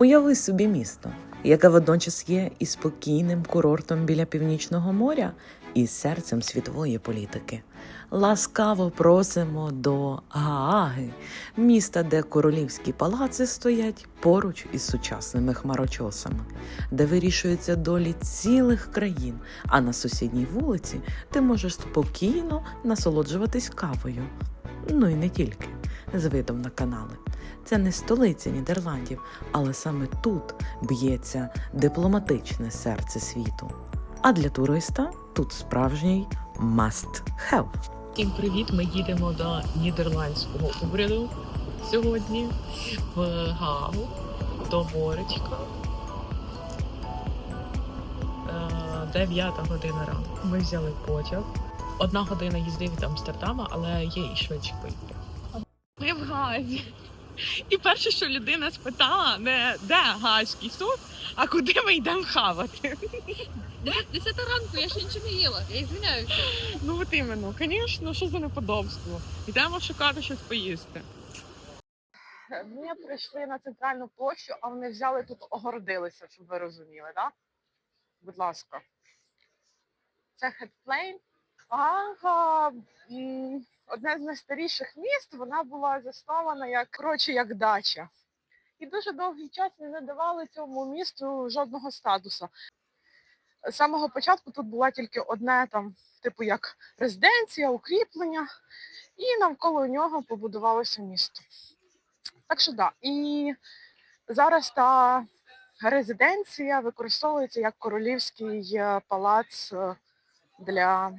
Уяви собі місто, яке водночас є і спокійним курортом біля північного моря, і серцем світової політики. Ласкаво просимо до Гааги, міста, де королівські палаци стоять поруч із сучасними хмарочосами, де вирішуються долі цілих країн, а на сусідній вулиці ти можеш спокійно насолоджуватись кавою. Ну і не тільки з видом на канали. Це не столиця Нідерландів, але саме тут б'ється дипломатичне серце світу. А для туриста тут справжній must have. Всім привіт! Ми їдемо до нідерландського уряду сьогодні в Гаагу до моречка. Е, 9 година ранку. Ми взяли потяг. Одна година їзди від Амстердама, але є і швидші поїздки. Ми в Гаазі. І перше, що людина спитала, не де Гаазький суд, а куди ми йдемо хавати. Десята ранку, я ще нічого не їла. Я звиняюся. Ну от іменно, звісно, що за неподобство. Йдемо шукати щось поїсти. Ми прийшли на центральну площу, а вони взяли тут огородилися, щоб ви розуміли, так? Будь ласка. Це Хетплейн. Ага, м, одне з найстаріших міст, вона була заснована як, коротше, як дача. І дуже довгий час не надавали цьому місту жодного статусу. З самого початку тут була тільки одне там, типу як резиденція, укріплення, і навколо нього побудувалося місто. Так що так. Да. І зараз та резиденція використовується як королівський е, палац е, для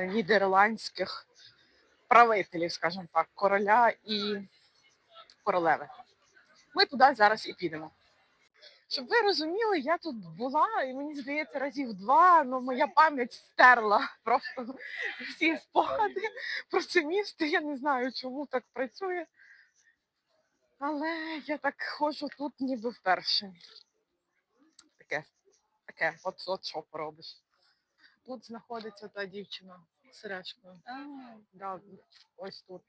нідерландських правителів, скажімо так, короля і королеви. Ми туди зараз і підемо. Щоб ви розуміли, я тут була, і мені здається, разів два, але моя пам'ять стерла просто всі спогади про це місто. Я не знаю, чому так працює. Але я так ходжу тут ніби вперше. Таке, таке, от, от що поробиш. Тут знаходиться та дівчина з сережкою. Да, ось тут.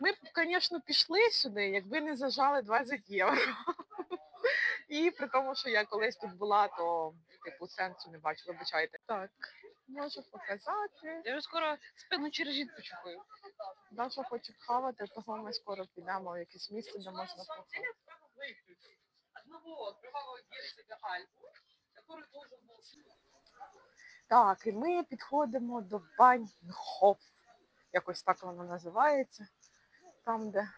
Ми б, звісно, пішли сюди, якби не зажали 20 євро. І при тому, що я колись тут була, то типу сенсу не бачу, вибачайте. Так, можу показати. Я вже скоро спину через жит почухаю. Даша хоче хавати, того ми скоро підемо в якесь місце, де можна похавати. Так, і ми підходимо до Баньхоф. Якось так воно називається. Там, де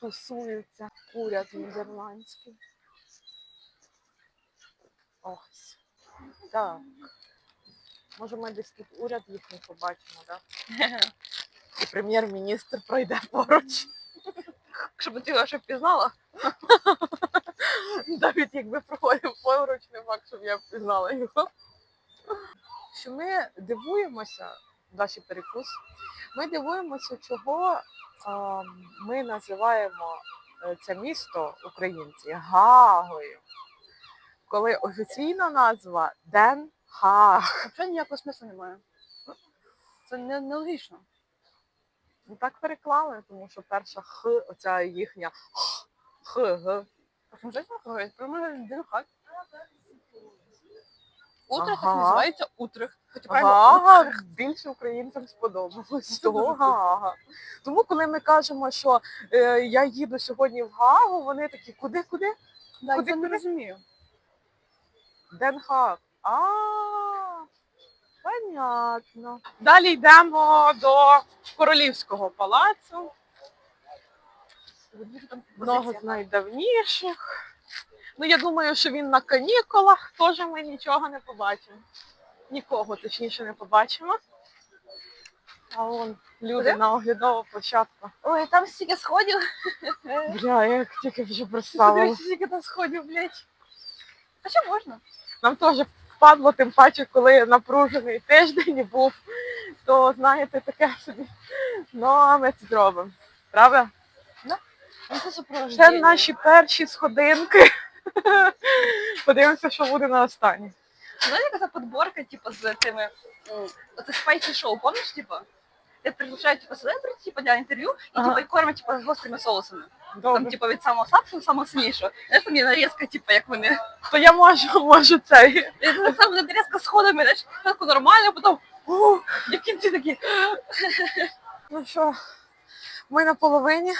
тусується уряд нідерландський. Ось. Так. Може ми десь тут уряд їхній побачимо, так? І прем'єр-міністр пройде поруч. Щоб ти його ще впізнала. Навіть якби проходив поруч, не факт, щоб я впізнала його. Що ми дивуємося, Даші перекус, ми дивуємося, чого а, ми називаємо е, це місто українці Гагою. Коли офіційна назва Den Haag. Взагалі ніякого смислу немає. Це не, нелогічно. Ну так переклали, тому що перша Х, оця їхня Х, Х, Г. Це? Про мене один хат. Утрехт Ага. називається Утрехт. Правильно більше українцям сподобалось. Того Гага. Тому, коли ми кажемо, що е, я їду сьогодні в Гаагу, вони такі, куди, куди? Да, Куди, я не розумію. Ден Хааг. А, понятно. Далі йдемо до королівського палацу. Одного з найдавніших. Ну, я думаю, що він на канікулах, теж ми нічого не побачимо. Нікого точніше не побачимо. А вон люди Куди? на оглядову площадку. Ой, там стільки сходів. Бля, я як тільки вже представила. Подивіться, скільки там сходів, блядь. А що можна? Нам теж впадло, тим паче, коли напружений тиждень був, то знаєте, таке собі. Ну, а ми це зробимо. Правда? Ну, це супроводження. Це наші перші сходинки. Подивимося, що буде на останній. Знаєте, яка подборка, типу, з цими... м, Оце спайсі шоу, помниш, типу? де приглашають типу, селебрити, типу, для інтерв'ю, і Ага. типу, і кормять типу, з гострими соусами. Там, типу, від самого слабшого, самого сильнішого. Це там є нарізка, типу, як вони. То я можу, можу цей. Це само нарізка з ходами, знаєш, спочатку нормально, потім у, і в кінці такі. Ну що, ми на половині.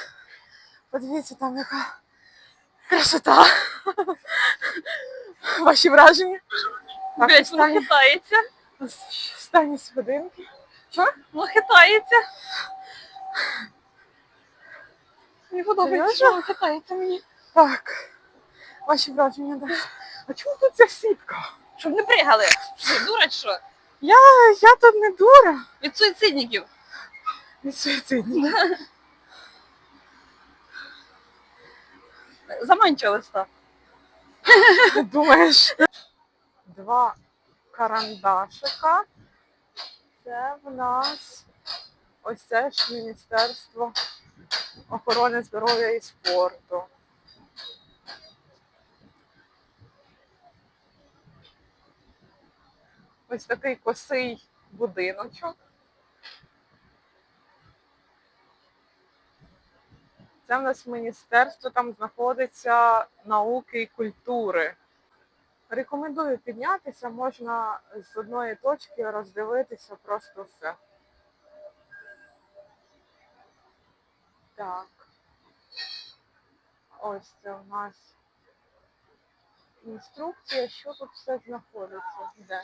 Подивіться, там яка красота. Ваші враження? Блять, воно хитається. останні сходинки. Воно хитається. Мені подобається, що воно хитається мені. Так. Ваші враження, да. А чому тут ця сітка? Щоб не пригали. Ти дура чи що? Я, я тут не дура. Від суїцидників. Від суїцидні. Заманчива листа. Ти думаєш? Два карандашика. Це в нас ось це ж Міністерство охорони здоров'я і спорту. Ось такий косий будиночок. Це в нас міністерство, там знаходиться науки і культури. Рекомендую піднятися, можна з одної точки роздивитися просто все. Так. Ось це у нас інструкція, що тут все знаходиться. Де?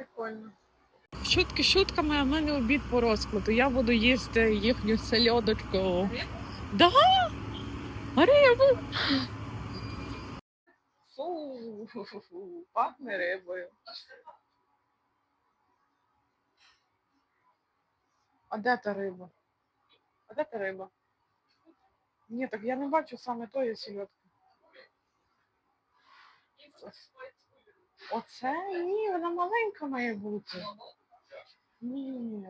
Прикольно. Шутки шутками, а в мене обід по розкладу. Я буду їсти їхню сельодочку. Да? Рибу. Фу, пахне рибою. А де та риба? А де та риба? Ні, так я не бачу саме тої сільотки. Оце ні, вона маленька має бути. Ні.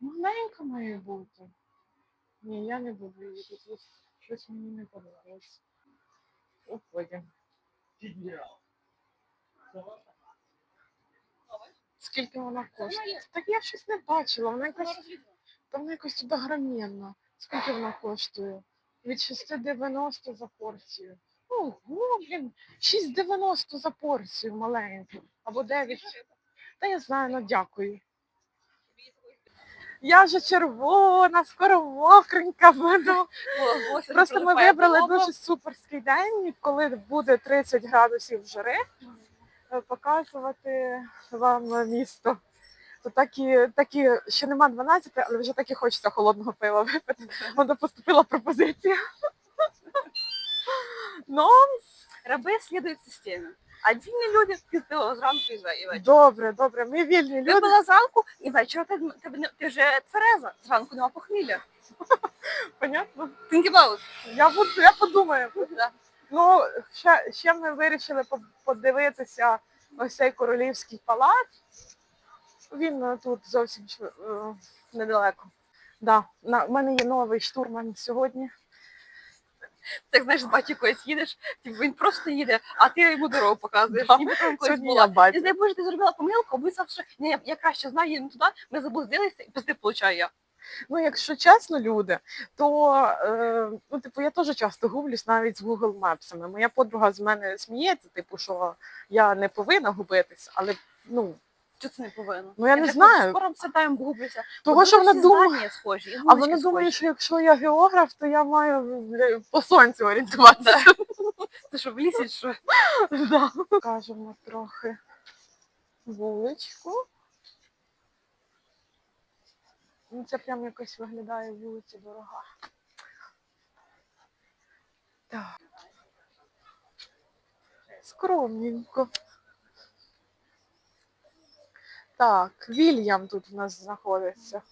Маленька має бути. Ні, я не буду її тут. Щось мені не подобається. Уходимо. Скільки вона коштує? Так я щось не бачила. Вона якась, там якось туди. Скільки вона коштує? Від 6,90 за порцію. Ого, блін, 6,90 за порцію маленьку. Або 9. Та я знаю, ну дякую. Я вже червона, скоро мокренька буду. Просто ми вибрали дуже суперський день, коли буде 30 градусів жари, е, показувати вам місто. То такі, такі, ще нема 12, але вже таки хочеться холодного пива випити. Вона поступила пропозиція. Ну, Раби слідують системі. А дільні люди піздили зранку і ве- вечора. добре, добре, ми вільні люди. Випила зранку і вечора ти, ти, ти, ти вже твереза. Зранку нема похмілля. Понятно? Think about. Я буду, я подумаю. Да. Ну, ще, ще ми вирішили подивитися ось цей королівський палац. Він е, тут зовсім е, недалеко. Да, в мене є новий штурман сьогодні. Так знаєш, батьком колись їдеш, типу він просто їде, а ти йому дорогу показуєш. Ніби там Сьогодні була. І знає, боже, ти зробила помилку, ми завжди, ні, я, я краще знаю, їдемо туди, ми заблудилися і пизди получаю я. Ну, якщо чесно, люди, то е, ну, типу, я теж часто гублюсь навіть з Google Maps. Моя подруга з мене сміється, типу, що я не повинна губитись, але ну, Чого це не повинно? Ну, я не знаю. Скоро все тайм гублюся. того, що вона думає. Схожі, і А вона думає, схожі. що якщо я географ, то я маю бля, по сонцю орієнтуватися. Ти що, в лісі, що? Да. Покажемо трохи вуличку. Ну, Це прям якось виглядає вулиця дорога. Так. Скромненько. Так, Вільям тут в нас знаходиться.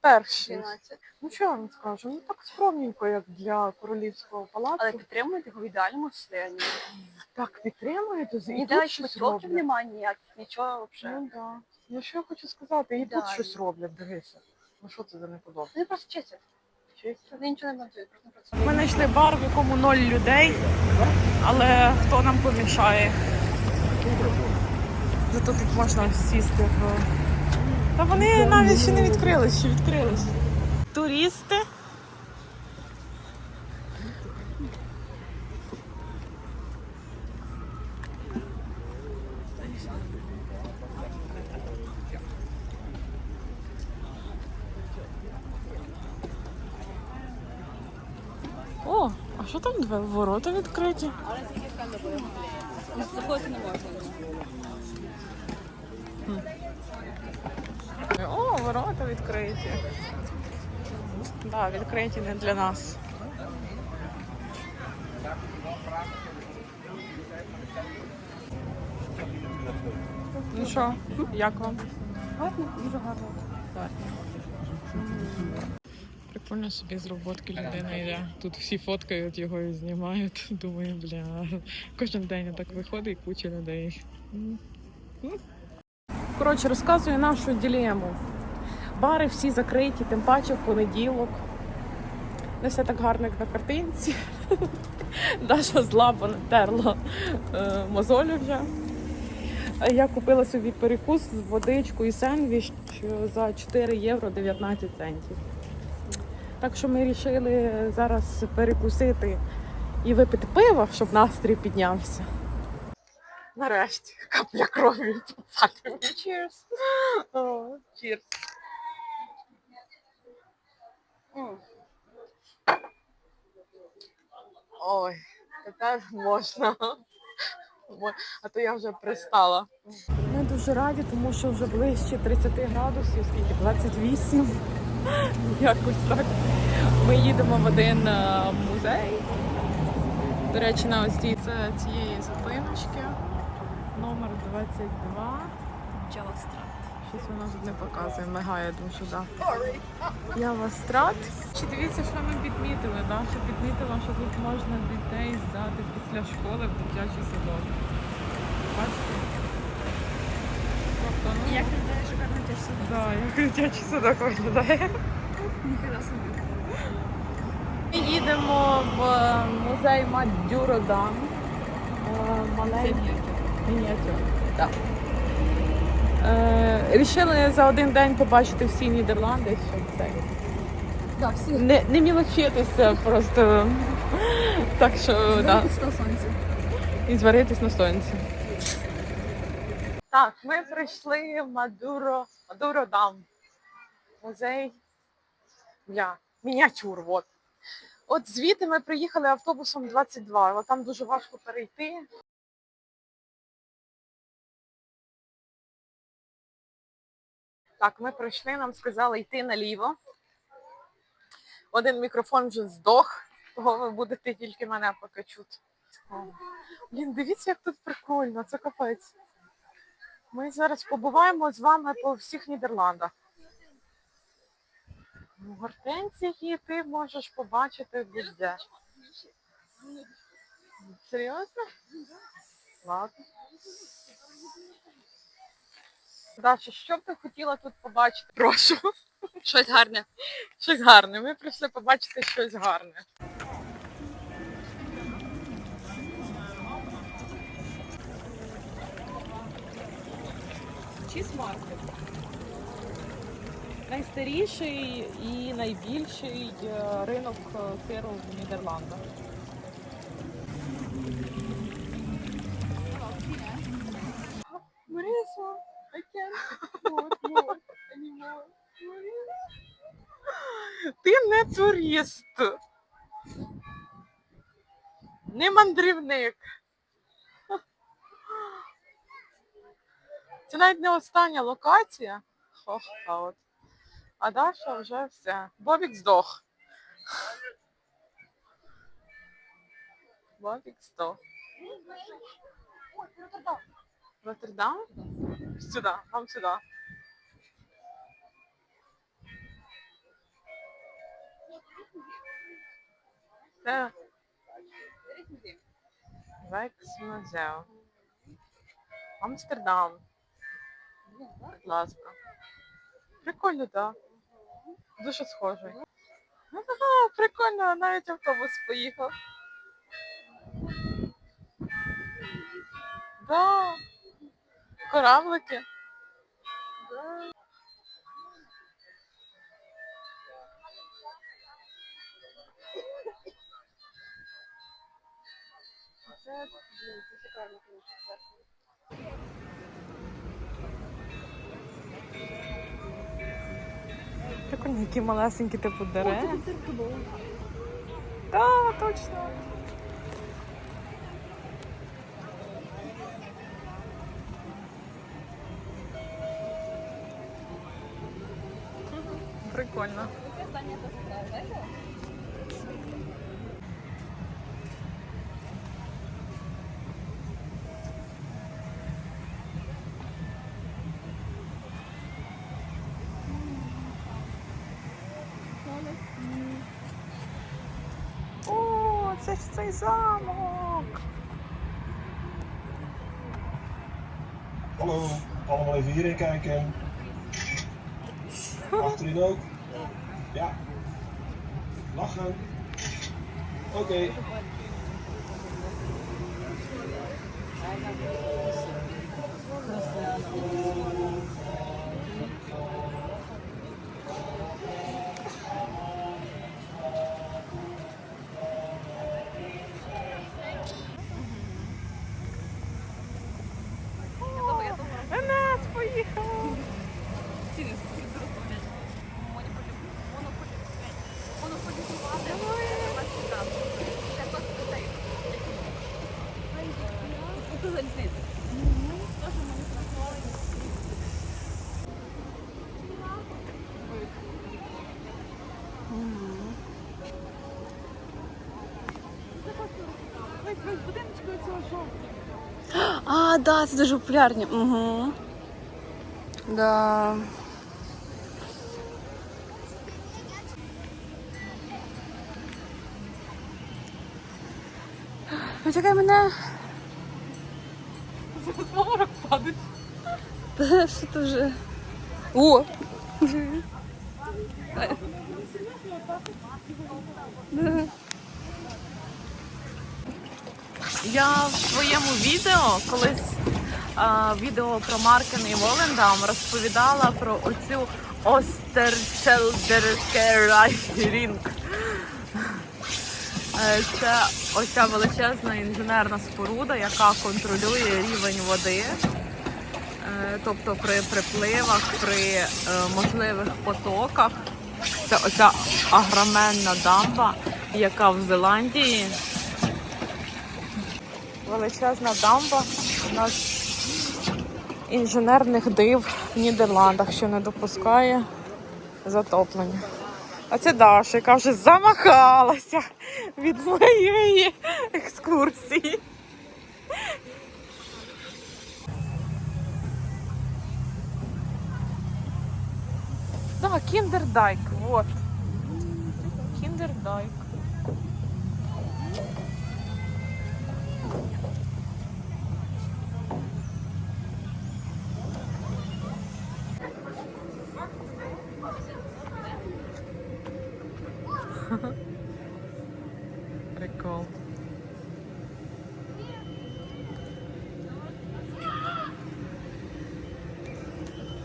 Перший. 12. Ну що я вам скажу? Ну так скромненько, як для королівського палацу. Але підтримуєте його в ідеальному стані. Так підтримуєте, і Ніде тут щось років роблять. немає ніяких, нічого взагалі. Ну да. Ну що я хочу сказати, і тут Ідеально. щось роблять, дивися. Ну що це за неподобство? Вони просто вчаться. Вони нічого не працюють, просто працюють. Ми знайшли бар, в якому ноль людей, але хто нам помішає? Зато тут можна сісти. Та вони навіть ще не відкрились, ще відкрились. Туристи. О, а що там двері? Ворота відкриті. Заходити не можна. О, ворота відкриті. Так, да, відкриті не для нас. Ну що, як вам? Гарно, дуже гарно. Прикольно собі з роботки людина йде. Тут всі фоткають його і знімають. Думаю, бля, кожен день так виходить і куча людей. Коротше, розказую нашу ділему. Бари всі закриті, тим паче в понеділок. Не все так гарно, як на картинці. Даша зла, бо натерла е, мозолю вже. Я купила собі перекус, з водичку і сендвіч за 4 євро 19 центів. Так що ми вирішили зараз перекусити і випити пиво, щоб настрій піднявся. Нарешті капля крові. Cheers. О, Cheers. Ой, тепер можна. А то я вже пристала. Ми дуже раді, тому що вже ближче 30 градусів, скільки 28. Якось так. Ми їдемо в один е, музей. До речі, на ось цій це цієї зупиночки. Номер 22. Щось вона тут не показує, мигає дуже, так. Я вас страт. Чи дивіться, що ми підмітили, да? що підмітила, що тут можна дітей здати після школи в дитячий садок. Бачите? Тобто, ну, Як виглядає шикарно тішся? да, як дитячий садок виглядає. Ніфіга собі. Ми їдемо в е, музей Мадюродан. Маленький. Мініатюр. Так. Е, рішили за один день побачити всі Нідерланди, щоб це Да, всі. не, не мілочитися просто. Так що, да. На сонці. І зваритись на сонці. Так, ми прийшли в Мадуро, Мадуро Дам. Музей для мініатюр. От. От звідти ми приїхали автобусом 22, але там дуже важко перейти. Так, ми прийшли, нам сказали йти наліво. Один мікрофон вже здох, того ви будете тільки мене поки чути. Блін, дивіться, як тут прикольно, це капець. Ми зараз побуваємо з вами по всіх Нідерландах. Ну, Гортензії ти можеш побачити будь-де. Серйозно? Ладно. Даша, що б ти хотіла тут побачити? Прошу. Щось гарне. Щось гарне. Ми прийшли побачити щось гарне. Чізмаркет. Найстаріший і найбільший е, ринок е, сиру в Нідерландах. Марisa, I can't walk more anymore. Ти не турист. Не мандрівник. Це навіть не остання локація. Ох, а от. А Даша вже все. Бобік здох. Бобік здох. Роттердам? Сюди, вам сюди. Це Векс-музеу. Амстердам. Будь ласка. Прикольно, так. Дуже схожий. О, прикольно, навіть автобус поїхав. Да. Кораблики. Це, це шикарно, звісно. Прикольно, які малесенькі типу дерева. Так, точно. Прикольно. О, це ж цей замок. Hallo, allemaal even hierin kijken. Achterin ook. Ja. Lachen. Oké. Да, це дуже популярні. Угу. Да. Почекай мене. Поворот падає. Та Що ти вже? О! Я в своєму відео колись а, відео про Маркен і Волендам розповідала про оцю Остерчелдеркерайрінг. Е, Це оця величезна інженерна споруда, яка контролює рівень води. Е, Тобто при припливах, при е, можливих потоках. Це оця агроменна дамба, яка в Зеландії величезна дамба у нас інженерних див в Нідерландах, що не допускає затоплення. А це Даша, яка вже замахалася від моєї екскурсії. Да, Кіндердайк, вот. Кіндердайк. Прикол.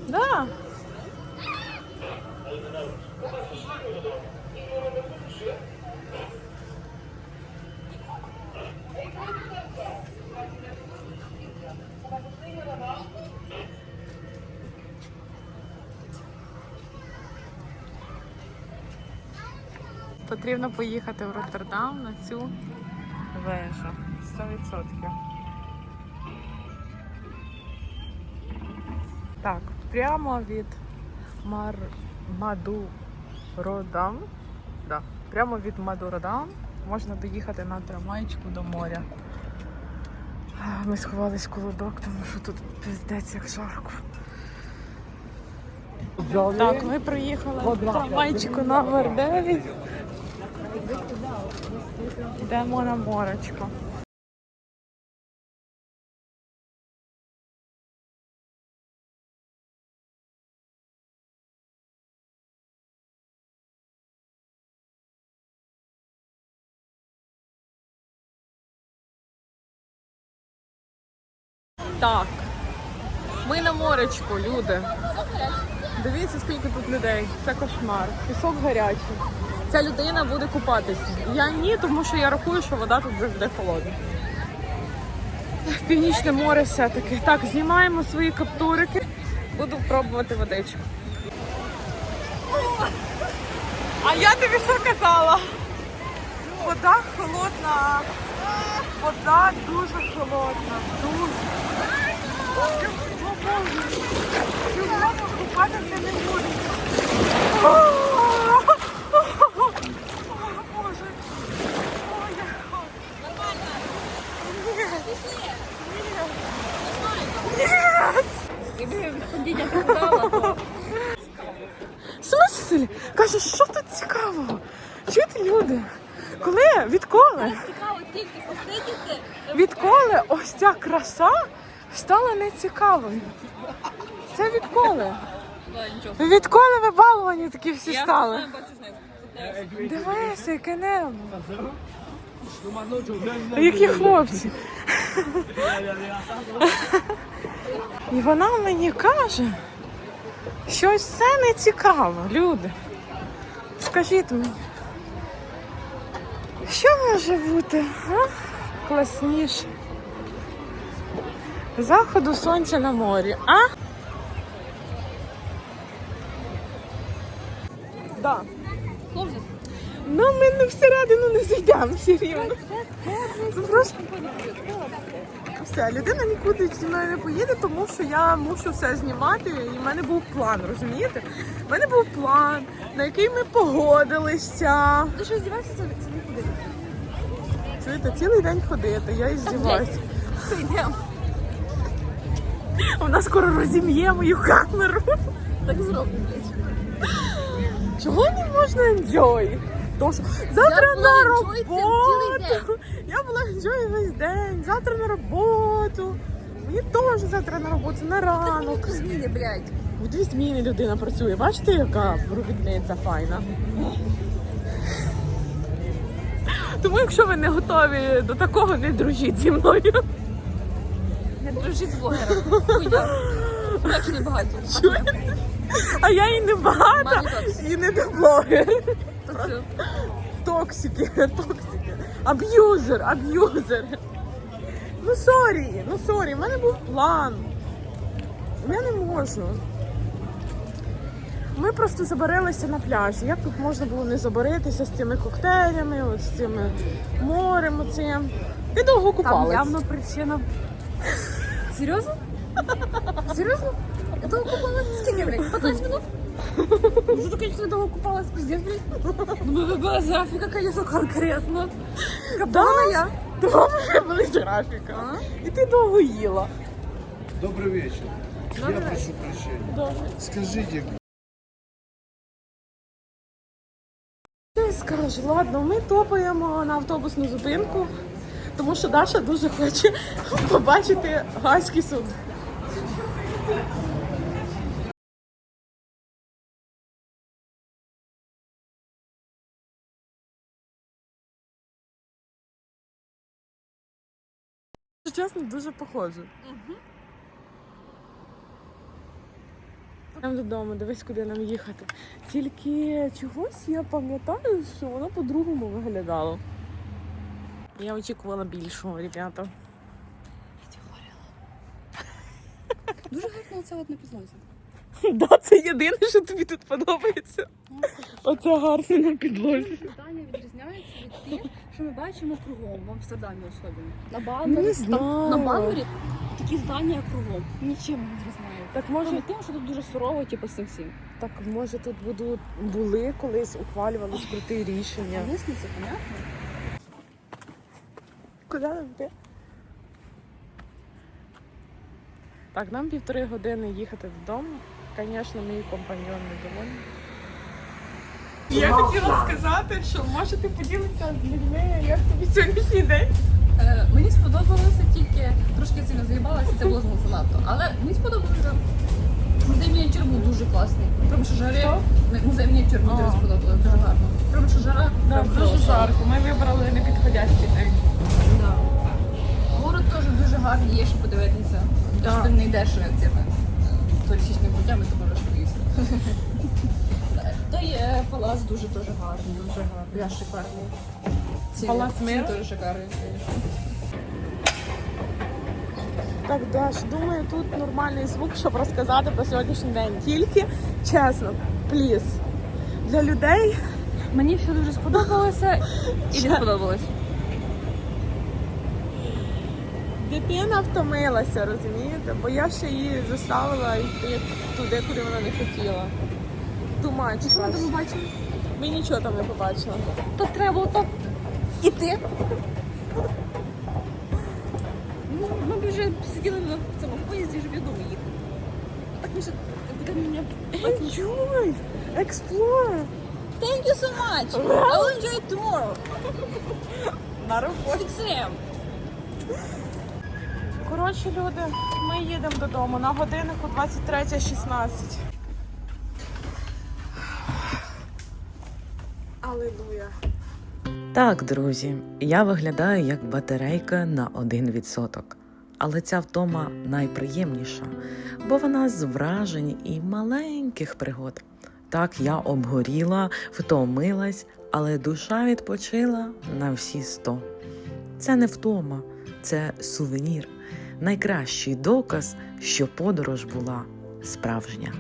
Да. Потрібно поїхати в Роттердам на цю вежу. 100%. Так, прямо від Мар... Мадуродан. Да. Прямо від Мадуродан можна доїхати на трамвайчику до моря. Ми сховались колодок, тому що тут пиздець як жарко. Так, ми приїхали в трамвайчику номер 9. Йдемо на морочку. Так, ми на морочку, люди. Дивіться, скільки тут людей. Це кошмар. Пісок гарячий. Ця людина буде купатися. Я ні, тому що я рахую, що вода тут завжди холодна. Північне море все-таки. Так, знімаємо свої каптурики. Буду пробувати водичку. А я тобі що казала? Вода холодна. Вода дуже холодна. Дуже. Сьогодні купатися не В смислі? Каже, що тут цікавого? Чуєте люди? Коли? Відколи? Цікаво тільки посидіти. Відколи ось ця краса стала нецікавою? Це відколи? Відколи ви баловані такі всі стали? Дивися, яке небо. Які хлопці. І вона мені каже, що ось це не цікаво, люди. Скажіть мені, що може бути а? класніше? Заходу сонця на морі, а? Да. Ну, ми не всередину не зайдемо все рівно. Це просто все, людина нікуди зі мною не поїде, тому що я мушу все знімати. І в мене був план, розумієте? У мене був план, на який ми погодилися. Ти що здіваєшся, це, не куди. Чуєте, цілий день ходити, я і здіваюся. Все, йдемо. Вона скоро розім'є мою камеру. Так зроблю, блядь. Чого не можна enjoy? Що завтра на роботу. Я була enjoy весь день. Завтра на роботу. Мені теж завтра на роботу, на ранок. Зміни, блядь. В дві зміни людина працює. Бачите, яка робітниця файна. Тому, якщо ви не готові до такого, не дружіть зі мною. Не дружіть з блогером. Хуйня. Як не багато. А я і не багата, і не до блогер. Токсики, токсики. Аб'юзер, аб'юзер. Ну сорі, ну сорі, в мене був план. Я не можу. Ми просто забарилися на пляжі. Як тут можна було не забаритися з цими коктейлями, от з цими морем оцим. Ти довго Там купалась? явно причина. Серйозно? Серйозно? Я довго купалась? Скільки, блядь? 15 минут? Ну, что конечно, довго купалась, пиздец, блядь. Ну, мы выбрали графика, конечно, конкретно. Да, я. Довго були з графіка. А? І ти довго їла. Добрый вечер. Добрый Я вечер. прошу прощения. Добре. Скажите, Ти скажу, ладно, ми топаємо на автобусну зупинку, тому що Даша дуже хоче побачити гайський суд. Чесно, дуже похоже. Нам додому, дивись, куди нам їхати. Тільки чогось я пам'ятаю, що воно по-другому виглядало. Я очікувала більшого, ребята. Дуже гарно це от на підлозі. Да, це єдине, що тобі тут подобається. Оце гарно на підлозі. Здання відрізняється від тих, що ми бачимо кругом, в Амстердамі особливо. На Не там, на Баннері такі здання кругом. Нічим не відрізняються. Так Може тим, що тут дуже сурово, типу, з цим всім. так може тут будуть були колись ухвалювались круті рішення. Звісно, понятно. Куди нам йти? Так, нам півтори години їхати додому. Звісно, мій компаньон не довольний. Я хотіла сказати, що можете поділитися з людьми, як тобі сьогоднішній день. Е, мені сподобалося тільки трошки сильно заїбалася, це було занадто. Але мені сподобалося. Музей мініатюр був дуже класний. Тому що жари. Музей мініатюр мені дуже сподобалося, дуже гарно. Тому що жара. Да, дуже жарко. Ми вибрали непідходящий день. Да. Теж гарний, є що подивитися. Якщо ти не йдеш цими туристичними путями, то можеш поїсти. Той е, палац дуже дуже гарний, дуже гарний. Пляж шикарний. Палац миру? теж шикарний. звісно. Так, Даш, думаю, тут нормальний звук, щоб розказати про сьогоднішній день. Тільки чесно, пліс. Для людей Мені все дуже сподобалося і не сподобалось. Дитина втомилася, розумієте? Бо я ще її заставила йти туди, куди вона не хотіла. Думаю, Що ми там бачили? Ми нічого там не побачили. То треба так іти. Ну, ми б вже сиділи на цьому поїзді, вже додому їхали. Так ми ще так мене Enjoy! Explore! Thank you so much. I will enjoy it tomorrow. На роботі. 6 a.m. Коротше, люди, ми їдемо додому на годиннику 23.16. Алілуя. Так, друзі, я виглядаю як батарейка на 1%. Але ця втома найприємніша, бо вона з вражень і маленьких пригод. Так я обгоріла, втомилась, але душа відпочила на всі сто. Це не втома, це сувенір, найкращий доказ, що подорож була справжня.